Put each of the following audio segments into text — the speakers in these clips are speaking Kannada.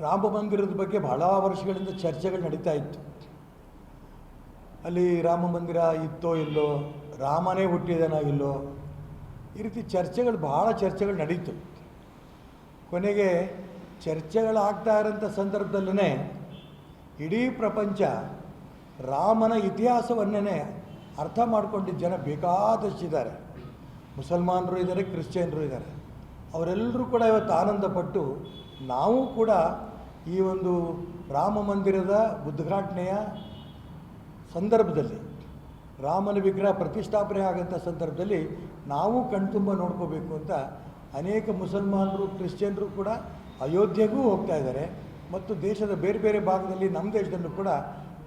ರಾಮ ಮಂದಿರದ ಬಗ್ಗೆ ಬಹಳ ವರ್ಷಗಳಿಂದ ಚರ್ಚೆಗಳು ನಡೀತಾ ಇತ್ತು. ಅಲ್ಲಿ ರಾಮ ಮಂದಿರ ಇತ್ತೋ ಇಲ್ಲೋ, ರಾಮನೇ ಹುಟ್ಟಿದನೋ ಇಲ್ಲೋ, ಈ ರೀತಿ ಚರ್ಚೆಗಳು ಬಹಳ ಚರ್ಚೆಗಳು ನಡೀತು. ಕೊನೆಗೆ ಚರ್ಚೆಗಳಾಗ್ತಾ ಇರೋಂಥ ಸಂದರ್ಭದಲ್ಲೇ ಇಡೀ ಪ್ರಪಂಚ ರಾಮನ ಇತಿಹಾಸವನ್ನೇ ಅರ್ಥ ಮಾಡ್ಕೊಂಡಿದ್ದ ಜನ ಬೇಕಾದಷ್ಟಿದ್ದಾರೆ. ಮುಸಲ್ಮಾನರು ಇದ್ದಾರೆ, ಕ್ರಿಶ್ಚಿಯನ್ರು ಇದ್ದಾರೆ. ಅವರೆಲ್ಲರೂ ಕೂಡ ಇವತ್ತು ಆನಂದಪಟ್ಟು ನಾವು ಕೂಡ ಈ ಒಂದು ರಾಮ ಮಂದಿರದ ಉದ್ಘಾಟನೆಯ ಸಂದರ್ಭದಲ್ಲಿ, ರಾಮನ ವಿಗ್ರಹ ಪ್ರತಿಷ್ಠಾಪನೆ ಆಗಂಥ ಸಂದರ್ಭದಲ್ಲಿ ನಾವು ಕಣ್ತುಂಬ ನೋಡ್ಕೋಬೇಕು ಅಂತ ಅನೇಕ ಮುಸಲ್ಮಾನರು, ಕ್ರಿಶ್ಚಿಯನ್ರು ಕೂಡ ಅಯೋಧ್ಯೆಗೂ ಹೋಗ್ತಾ ಇದ್ದಾರೆ. ಮತ್ತು ದೇಶದ ಬೇರೆ ಬೇರೆ ಭಾಗದಲ್ಲಿ ನಮ್ಮ ದೇಶದಲ್ಲೂ ಕೂಡ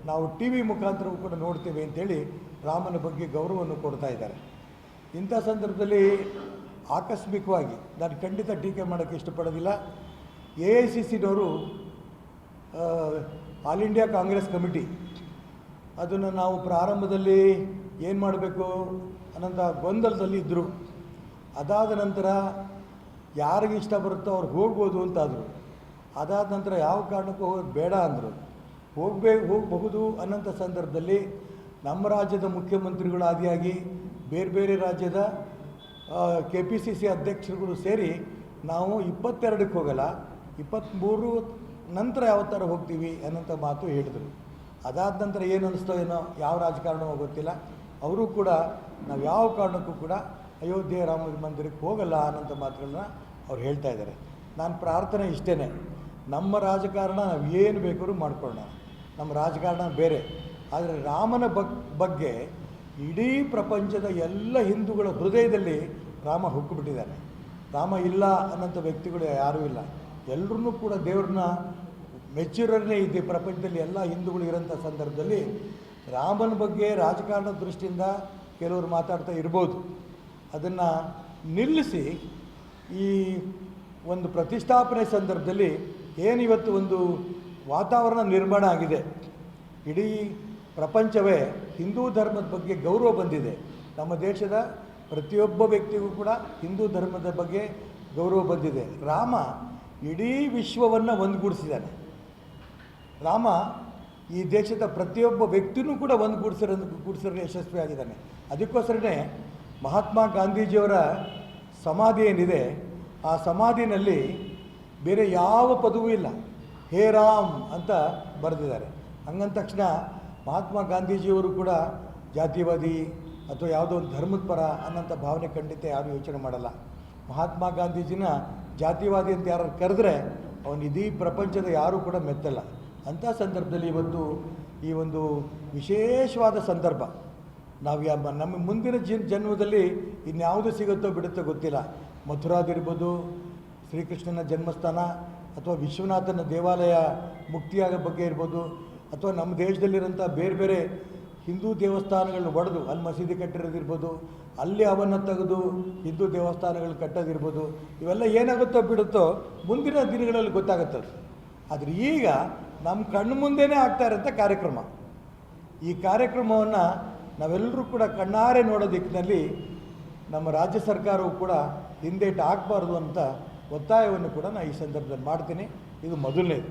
ನಾವು ಟಿ ವಿ ಮುಖಾಂತರವೂ ಕೂಡ ನೋಡ್ತೇವೆ ಅಂತೇಳಿ ರಾಮನ ಬಗ್ಗೆ ಗೌರವವನ್ನು ಕೊಡ್ತಾ ಇದ್ದಾರೆ. ಇಂಥ ಸಂದರ್ಭದಲ್ಲಿ ಆಕಸ್ಮಿಕವಾಗಿ ನಾನು ಖಂಡಿತ ಟೀಕೆ ಮಾಡೋಕ್ಕೆ ಇಷ್ಟಪಡೋದಿಲ್ಲ. ಎ ಐ ಸಿ ಸಿನವರು ಆಲ್ ಇಂಡಿಯಾ ಕಾಂಗ್ರೆಸ್ ಕಮಿಟಿ, ಅದನ್ನು ನಾವು ಪ್ರಾರಂಭದಲ್ಲಿ ಏನು ಮಾಡಬೇಕು ಅನ್ನೋಂಥ ಗೊಂದಲದಲ್ಲಿ ಇದ್ದರು ಅದಾದ ನಂತರ ಯಾರಿಗೆ ಇಷ್ಟ ಬರುತ್ತೋ ಅವ್ರು ಹೋಗ್ಬೋದು ಅಂತಾದರು. ಅದಾದ ನಂತರ ಯಾವ ಕಾರಣಕ್ಕೂ ಹೋಗೋದು ಬೇಡ ಅಂದರು. ಹೋಗಬೇ, ಹೋಗಬಹುದು ಅನ್ನೋಂಥ ಸಂದರ್ಭದಲ್ಲಿ ನಮ್ಮ ರಾಜ್ಯದ ಮುಖ್ಯಮಂತ್ರಿಗಳು ಆದಿಯಾಗಿ ಬೇರೆ ಬೇರೆ ರಾಜ್ಯದ ಕೆ ಪಿ ಸಿ ಸಿ ಅಧ್ಯಕ್ಷರುಗಳು ಸೇರಿ ನಾವು ಇಪ್ಪತ್ತೆರಡಕ್ಕೆ ಹೋಗಲ್ಲ, ಇಪ್ಪತ್ತ್ಮೂರು ನಂತರ ಯಾವ ಥರ ಹೋಗ್ತೀವಿ ಅನ್ನೋಂಥ ಮಾತು ಹೇಳಿದರು. ಅದಾದ ನಂತರ ಏನು ಅನ್ನಿಸ್ತೋ, ಏನೋ ಯಾವ ರಾಜಕಾರಣವೋ ಗೊತ್ತಿಲ್ಲ. ಅವರು ಕೂಡ ನಾವು ಯಾವ ಕಾರಣಕ್ಕೂ ಕೂಡ ಅಯೋಧ್ಯೆ ರಾಮ ಮಂದಿರಕ್ಕೆ ಹೋಗಲ್ಲ ಅನ್ನೋಂಥ ಮಾತುಗಳನ್ನ ಅವ್ರು ಹೇಳ್ತಾ ಇದ್ದಾರೆ. ನಾನು ಪ್ರಾರ್ಥನೆ ಇಷ್ಟೇ ನಮ್ಮ ರಾಜಕಾರಣ ನಾವು ಏನು ಬೇಕಾದ್ರೂ ಮಾಡ್ಕೊಳ್ಳೋಣ. ನಮ್ಮ ರಾಜಕಾರಣ ಬೇರೆ. ಆದರೆ ರಾಮನ ಬಗ್, ಬಗ್ಗೆ ಇಡೀ ಪ್ರಪಂಚದ ಎಲ್ಲ ಹಿಂದೂಗಳ ಹೃದಯದಲ್ಲಿ ರಾಮ ಹುಕ್ಕಿಬಿಟ್ಟಿದ್ದಾರೆ ರಾಮ ಇಲ್ಲ ಅನ್ನೋಂಥ ವ್ಯಕ್ತಿಗಳು ಯಾರೂ ಇಲ್ಲ. ಎಲ್ಲರೂ ಕೂಡ ದೇವ್ರನ್ನ ಮೆಚ್ಯೂರನ್ನೇ ಇದೆ ಪ್ರಪಂಚದಲ್ಲಿ ಎಲ್ಲ ಹಿಂದೂಗಳು ಇರೋಂಥ ಸಂದರ್ಭದಲ್ಲಿ. ರಾಮನ ಬಗ್ಗೆ ರಾಜಕಾರಣದ ದೃಷ್ಟಿಯಿಂದ ಕೆಲವರು ಮಾತಾಡ್ತಾ ಇರ್ಬೋದು. ಅದನ್ನು ನಿಲ್ಲಿಸಿ ಈ ಒಂದು ಪ್ರತಿಷ್ಠಾಪನೆ ಸಂದರ್ಭದಲ್ಲಿ ಏನಿವತ್ತು ಒಂದು ವಾತಾವರಣ ನಿರ್ಮಾಣ ಆಗಿದೆ. ಇಡೀ ಪ್ರಪಂಚವೇ ಹಿಂದೂ ಧರ್ಮದ ಬಗ್ಗೆ ಗೌರವ ಬಂದಿದೆ. ನಮ್ಮ ದೇಶದ ಪ್ರತಿಯೊಬ್ಬ ವ್ಯಕ್ತಿಗೂ ಕೂಡ ಹಿಂದೂ ಧರ್ಮದ ಬಗ್ಗೆ ಗೌರವ ಬಂದಿದೆ. ರಾಮ ಇಡೀ ವಿಶ್ವವನ್ನು ಒಂದುಗೂಡಿಸಿದ್ದಾನೆ. ರಾಮ ಈ ದೇಶದ ಪ್ರತಿಯೊಬ್ಬ ವ್ಯಕ್ತಿನೂ ಕೂಡ ಒಂದುಗೂಡಿಸಿರೋ ಗೂಡಿಸಿರೋ ಯಶಸ್ವಿಯಾಗಿದ್ದಾನೆ. ಅದಕ್ಕೋಸ್ಕರನೇ ಮಹಾತ್ಮ ಗಾಂಧೀಜಿಯವರ ಸಮಾಧಿ ಏನಿದೆ, ಆ ಸಮಾಧಿನಲ್ಲಿ ಬೇರೆ ಯಾವ ಪದವೂ ಇಲ್ಲ. ಹೇ ರಾಮ್ ಅಂತ ಬರೆದಿದ್ದಾರೆ. ಹಂಗಂದ ತಕ್ಷಣ ಮಹಾತ್ಮ ಗಾಂಧೀಜಿಯವರು ಕೂಡ ಜಾತಿವಾದಿ ಅಥವಾ ಯಾವುದೋ ಒಂದು ಧರ್ಮದ ಪರ ಅನ್ನೋಂಥ ಭಾವನೆ ಖಂಡಿತ ಯಾರು ಯೋಚನೆ ಮಾಡಲ್ಲ. ಮಹಾತ್ಮ ಗಾಂಧೀಜಿನ ಜಾತಿವಾದಿ ಅಂತ ಯಾರು ಕರೆದ್ರೆ ಅವನು ಇಡೀ ಪ್ರಪಂಚದ ಯಾರೂ ಕೂಡ ಮೆತ್ತಲ್ಲ. ಅಂಥ ಸಂದರ್ಭದಲ್ಲಿ ಇವತ್ತು ಈ ಒಂದು ವಿಶೇಷವಾದ ಸಂದರ್ಭ, ನಾವು ಯಾವ ನಮ್ಮ ಮುಂದಿನ ಜನ್, ಜನ್ಮದಲ್ಲಿ ಇನ್ಯಾವುದು ಸಿಗುತ್ತೋ ಬಿಡುತ್ತೋ ಗೊತ್ತಿಲ್ಲ. ಮಥುರಾದಿರ್ಬೋದು ಶ್ರೀಕೃಷ್ಣನ ಜನ್ಮಸ್ಥಾನ ಅಥವಾ ವಿಶ್ವನಾಥನ ದೇವಾಲಯ ಮುಕ್ತಿಯಾಗ ಬಗ್ಗೆ ಇರ್ಬೋದು ಅಥವಾ ನಮ್ಮ ದೇಶದಲ್ಲಿರೋಂಥ ಬೇರೆ ಬೇರೆ ಹಿಂದೂ ದೇವಸ್ಥಾನಗಳನ್ನ ಒಡೆದು, ಅಲ್ಲಿ ಮಸೀದಿ ಕಟ್ಟಿರೋದಿರ್ಬೋದು, ಅಲ್ಲಿ ಅವನ್ನು ತೆಗೆದು ಹಿಂದೂ ದೇವಸ್ಥಾನಗಳು ಕಟ್ಟೋದಿರ್ಬೋದು, ಇವೆಲ್ಲ ಏನಾಗುತ್ತೋ ಬಿಡುತ್ತೋ ಮುಂದಿನ ದಿನಗಳಲ್ಲಿ ಗೊತ್ತಾಗುತ್ತದೆ ಆದರೆ ಈಗ ನಮ್ಮ ಕಣ್ಣು ಮುಂದೆನೇ ಆಗ್ತಾ ಇರೋಂಥ ಕಾರ್ಯಕ್ರಮ. ಈ ಕಾರ್ಯಕ್ರಮವನ್ನು ನಾವೆಲ್ಲರೂ ಕೂಡ ಕಣ್ಣಾರೆ ನೋಡೋ ದಿಕ್ಕಿನಲ್ಲಿ ನಮ್ಮ ರಾಜ್ಯ ಸರ್ಕಾರವು ಕೂಡ ಹಿಂದೇಟು ಹಾಕಬಾರ್ದು ಅಂತ ಒತ್ತಾಯವನ್ನು ಕೂಡ ನಾನು ಈ ಸಂದರ್ಭದಲ್ಲಿ ಮಾಡ್ತೀನಿ. ಇದು ಮೊದಲನೇದು.